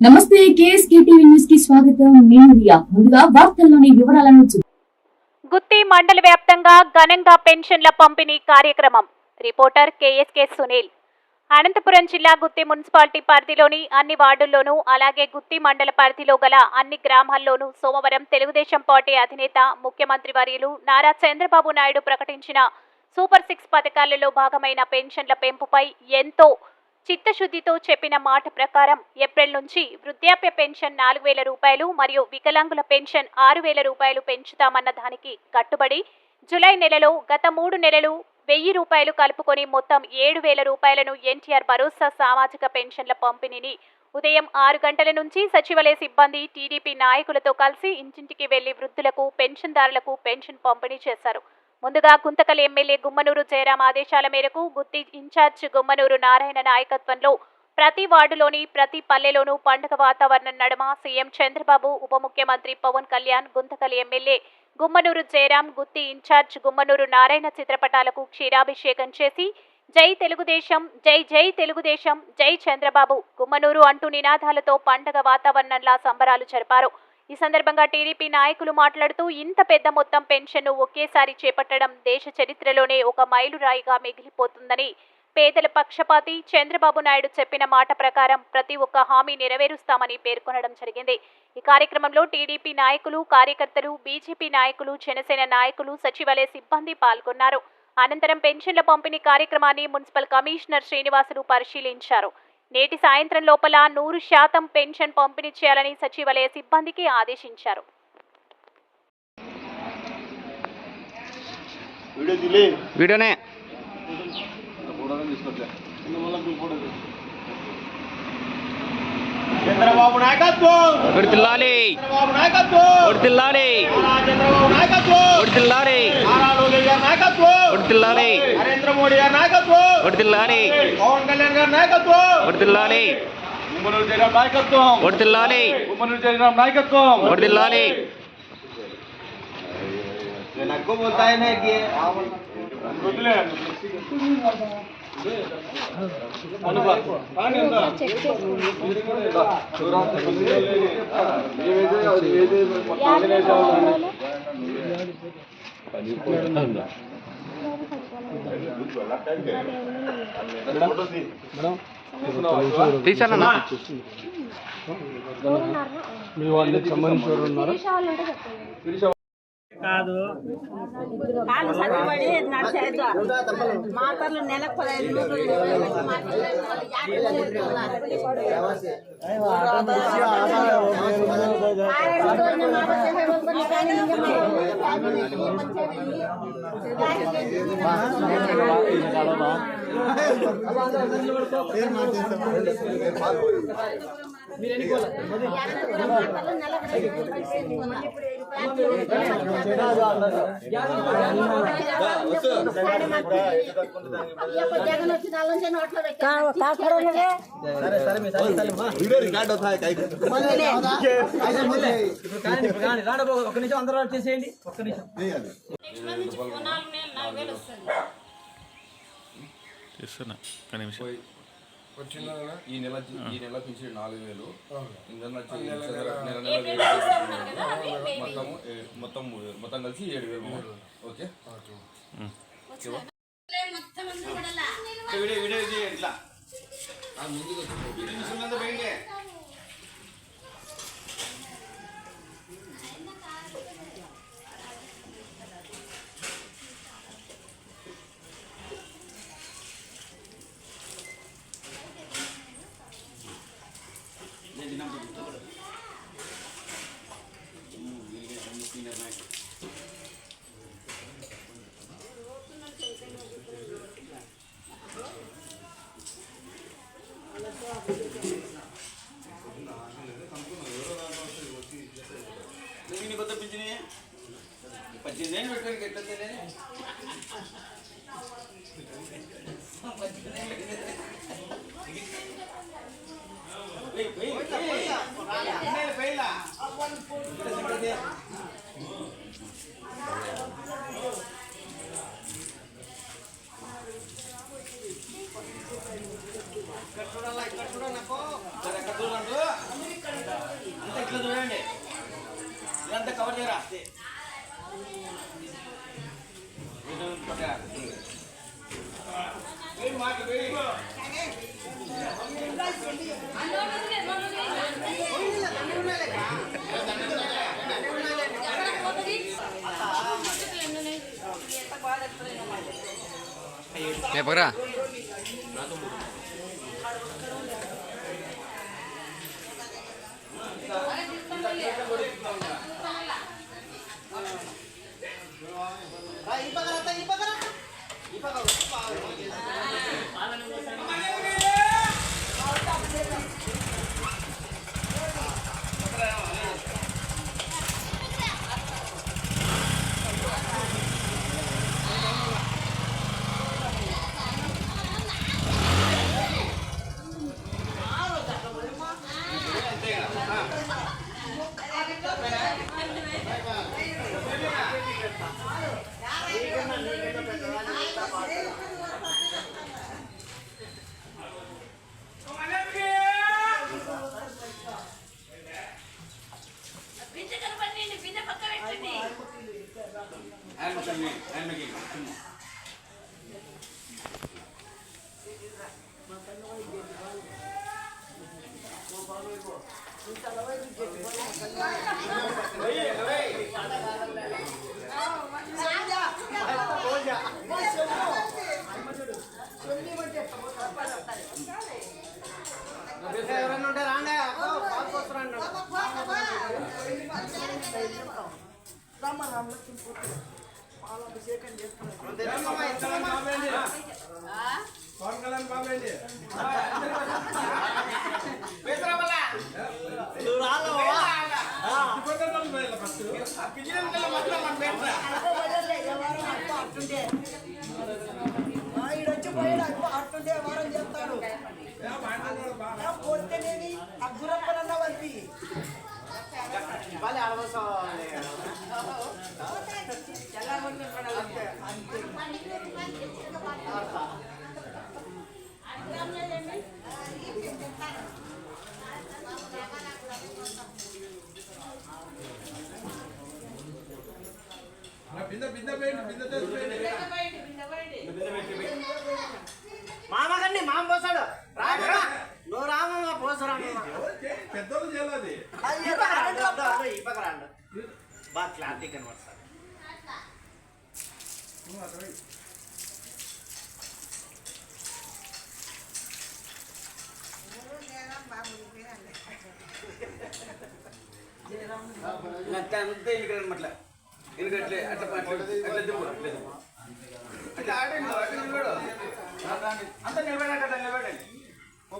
నమస్తే KSK TV న్యూస్కి స్వాగతం. నేను రియా. ముందుగా వార్తల్లోని వివరాలను గుత్తి మండల వ్యాప్తంగా ఘనంగా పెన్షన్ల పంపిణీ కార్యక్రమం. Reporter KSK Sunil. అనంతపురం జిల్లా గుత్తి మున్సిపాలిటీ పరిధిలోని అన్ని వార్డుల్లోనూ అలాగే గుత్తి మండల పరిధిలో గల అన్ని గ్రామాల్లోనూ సోమవారం తెలుగుదేశం పార్టీ అధినేత ముఖ్యమంత్రి వర్యులు నారా చంద్రబాబు నాయుడు ప్రకటించిన సూపర్ సిక్స్ పథకాలలో భాగమైన పెన్షన్ల పెంపుపై ఎంతో చిత్తశుద్ధితో చెప్పిన మాట ప్రకారం ఏప్రిల్ నుంచి వృద్ధాప్య పెన్షన్ నాలుగు వేల రూపాయలు మరియు వికలాంగుల పెన్షన్ ఆరు వేల రూపాయలు పెంచుతామన్న దానికి కట్టుబడి జులై నెలలో గత మూడు నెలలు వెయ్యి రూపాయలు కలుపుకొని మొత్తం ఏడు వేల రూపాయలను ఎన్టీఆర్ భరోసా సామాజిక పెన్షన్ల పంపిణీని ఉదయం ఆరు గంటల నుంచి సచివాలయ సిబ్బంది టీడీపీ నాయకులతో కలిసి ఇంటింటికి వెళ్ళి వృద్ధులకు పెన్షన్దారులకు పెన్షన్ పంపిణీ చేశారు. ముందుగా కుంతకల్ ఎమ్మెల్యే గుమ్మనూరు జయరాం ఆదేశాల మేరకు గుత్తి ఇన్ఛార్జ్ గుమ్మనూరు నారాయణ నాయకత్వంలో ప్రతి వార్డులోని ప్రతి పల్లెలోనూ పండుగ వాతావరణం నడుమ సీఎం చంద్రబాబు ఉప ముఖ్యమంత్రి పవన్ కళ్యాణ్ గుంతకల్ ఎమ్మెల్యే గుమ్మనూరు జయరాం గుత్తి ఇన్ఛార్జ్ గుమ్మనూరు నారాయణ చిత్రపటాలకు క్షీరాభిషేకం చేసి జై తెలుగుదేశం జై జై తెలుగుదేశం జై చంద్రబాబు గుమ్మనూరు అంటూ నినాదాలతో పండగ వాతావరణంలా సంబరాలు జరిపారు. ఈ సందర్భంగా టీడీపీ నాయకులు మాట్లాడుతూ ఇంత పెద్ద మొత్తం పెన్షన్ను ఒకేసారి చేపట్టడం దేశ చరిత్రలోనే ఒక మైలురాయిగా మిగిలిపోతుందని పేదల పక్షపాతి చంద్రబాబు నాయుడు చెప్పిన మాట ప్రకారం ప్రతి ఒక్క హామీ నెరవేరుస్తామని పేర్కొనడం జరిగింది. ఈ కార్యక్రమంలో టీడీపీ నాయకులు కార్యకర్తలు బీజేపీ నాయకులు జనసేన నాయకులు సచివాలయ సిబ్బంది పాల్గొన్నారు. అనంతరం పెన్షన్ల పంపిణీ కార్యక్రమాన్ని మున్సిపల్ కమిషనర్ శ్రీనివాసులు పరిశీలించారు. నేటి సాయంత్రం లోపల నూరు శాతం పెన్షన్ పంపిణీ చేయాలని సచివాలయ సిబ్బందికి ఆదేశించారు. వీడియోనే. చంద్రబాబు నాయకత్వం! ఉడితిల్లాలి చంద్రబాబు నాయకత్వం! ఉడితిల్లాలి చంద్రబాబు నాయకత్వం! ఉడితిల్లాలి నారా లోకేష్ గారి నాయకత్వం! ఉడితిల్లాలి నరేంద్ర మోడీ గారి నాయకత్వం! ఉడితిల్లాలి పవన్ కళ్యాణ్ గారి నాయకత్వం! ఉడితిల్లాలి ఉమ్మనూరు జయరాం నాయకత్వం! ఉడితిల్లాలి ఉమ్మనూరు జయరాం నాయకత్వం! ఉడితిల్లాలి నక్కు వదిలే. తీసానన్నా మీ వాళ్ళకి సంబంధించిన ఉన్నారా కాలు సరిపడి నడిచేద్దా మాతర్లు నెలకు పదహైదు జగన్ వచ్చిన వాళ్ళ నుంచి నోట్లో తీస్తున్నా ఒక నిమిషం వచ్చిన ఈ నెల ఈ నెల పెంచి నాలుగు వేలు ఈ నెల వచ్చి నెల నెల వేలు మొత్తం మొత్తం మొత్తం కలిసి ఏడు వేలు ఓకే వీడియో వీడియో ఇది ఇట్లా ముందుకు Thank you. ఇదంతా కవర్ చేయరా ファーラーです。ఈడొచ్చి పోయాడు అట్టుంటే వారం చెప్తాడు పొద్దునేది ఆ గురప్పలన్న మామగండి మామ పోసాడు. రాగా నువ్వు రామమ్మ పోసరా పెద్దోళ్ళు చేయాలి ఈ పక్క రాండి. బాగా క్లారిటీ కనబడుతుంది అంతే అంతే ఇక్కడ అనమాట ఎందుకంటే అట్లా అట్లా అట్లా దింపు అట్లా దింపు అట్లా ఆడండి అట్లా నిలబడు అంత నిలబడండి అట్లా నిలబడండి ఓ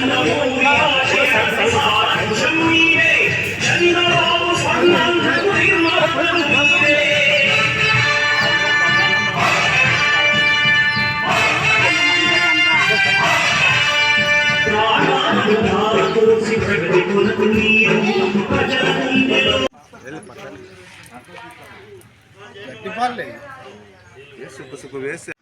ఫోటో తీ సుప్పు సుప్పు వేస్తే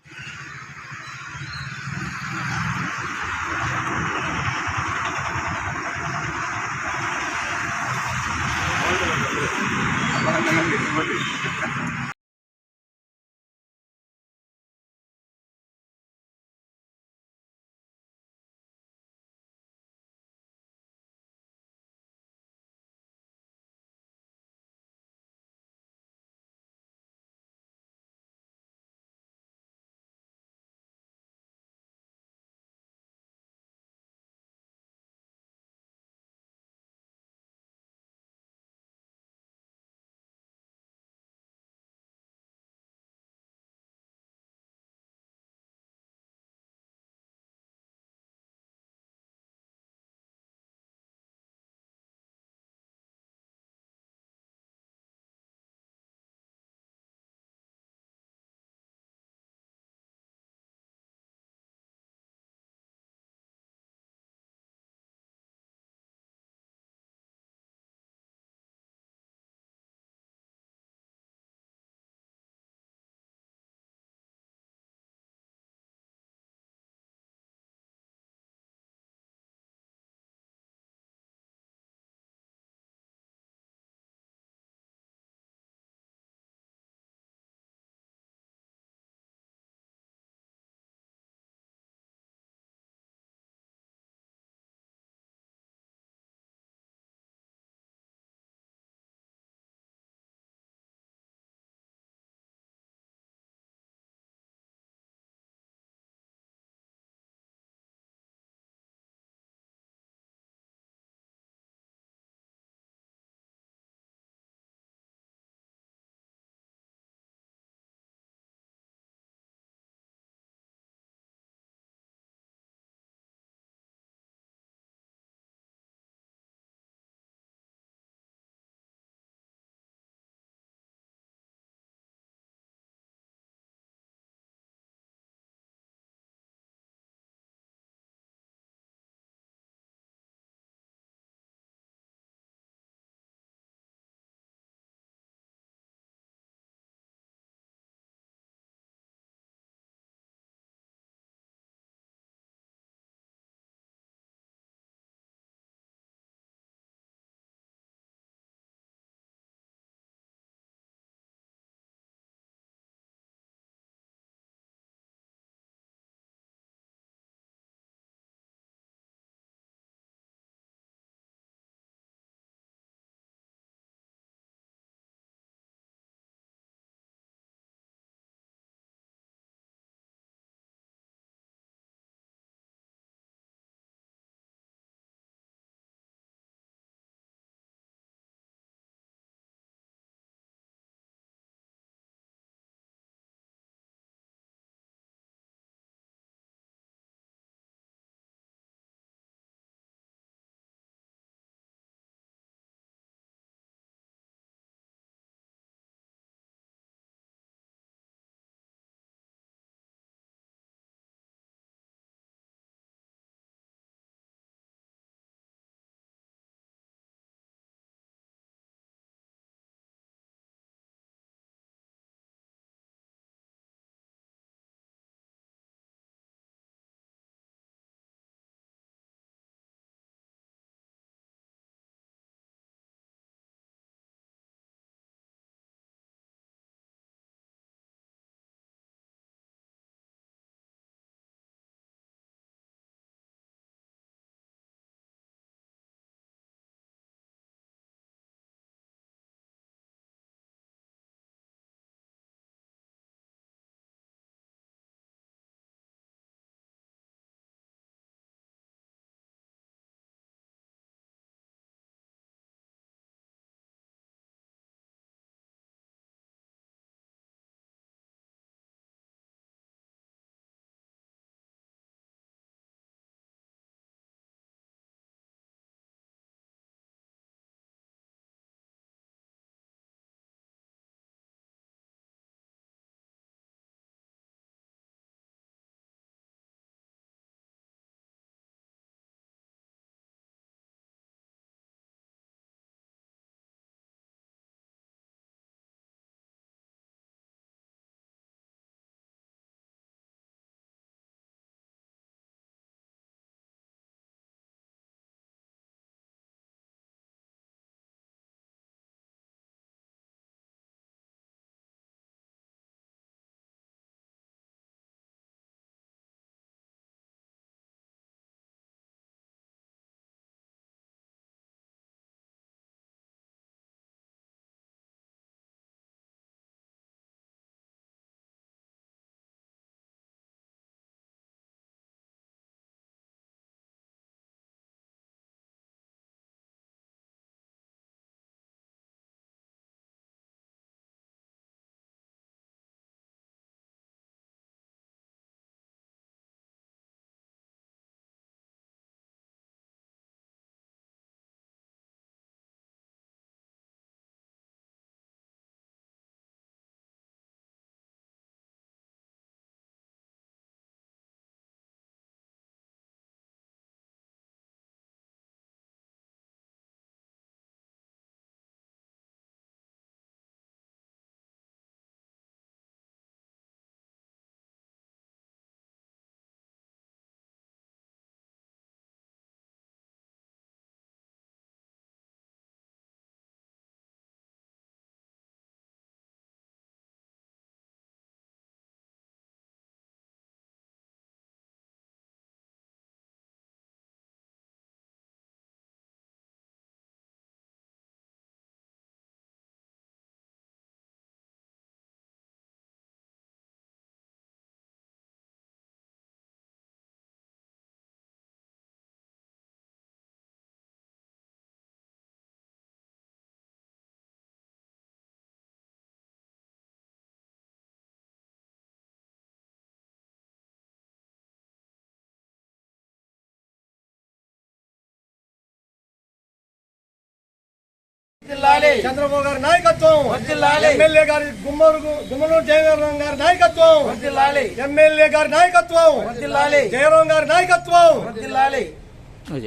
చంద్రబాబు గారి నాయకత్వం. ఎమ్మెల్యే గారి గుమ్మరు గుమ్మనూరు జయవీరం గారి నాయకత్వం. ఎమ్మెల్యే గారి నాయకత్వం. జయరాం గారి నాయకత్వం. నువ్వు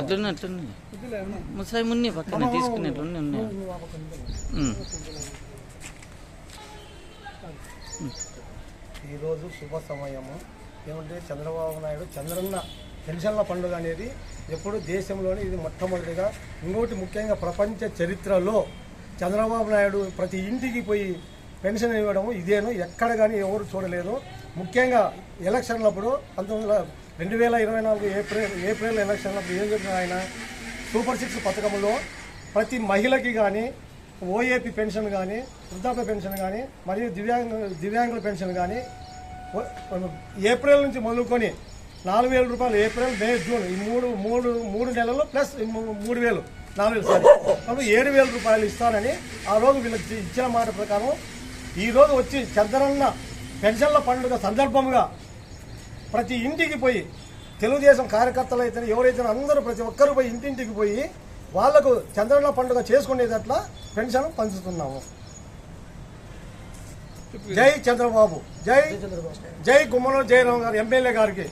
అట్లనే అట్లనే. ముసాయి మున్ని పక్కన తీసుకునేట్లున్నా ఉన్నాయి ఈరోజు శుభ సమయము. ఏమంటే చంద్రబాబు నాయుడు చంద్రన్న పెన్షన్ల పండుగ అనేది ఎప్పుడు దేశంలోనే ఇది మొట్టమొదటిగా ఇంకోటి ముఖ్యంగా ప్రపంచ చరిత్రలో చంద్రబాబు నాయుడు ప్రతి ఇంటికి పోయి పెన్షన్ ఇవ్వడం ఇదేను ఎక్కడ కానీ ఎవరు చూడలేదు. ముఖ్యంగా ఎలక్షన్లప్పుడు పంతొమ్మిది వందల రెండు వేల ఇరవై నాలుగు ఏప్రిల్ ఏప్రిల్ ఎలక్షన్లప్పుడు ఏం చెప్పిన ఆయన సూపర్ సిక్స్ పథకంలో ప్రతి మహిళకి కానీ ఓఏపీ పెన్షన్ కానీ వృద్ధాప్య పెన్షన్ కానీ మరియు దివ్యాంగ దివ్యాంగుల పెన్షన్ కానీ ఏప్రిల్ నుంచి మొదలుకొని నాలుగు వేల రూపాయలు ఏప్రిల్ మే జూన్ ఈ మూడు మూడు మూడు నెలలు ప్లస్ మూడు వేలు నాలుగు వేలు సారీ. కాబట్టి ఏడు వేల రూపాయలు ఇస్తానని ఆ రోజు వీళ్ళకి ఇచ్చిన మాట ప్రకారం ఈరోజు వచ్చి చంద్రన్న పెన్షన్ల పండుగ సందర్భంగా ప్రతి ఇంటికి పోయి తెలుగుదేశం కార్యకర్తలు అయితే ఎవరైతే అందరూ ప్రతి ఒక్కరు పోయి ఇంటింటికి పోయి వాళ్ళకు చంద్రన్న పండుగ చేసుకునేటట్ల పెన్షన్ పంచుతున్నాము. జై చంద్రబాబు. జై జై గుమ్మలో జయరామ్ గారు ఎమ్మెల్యే గారికి.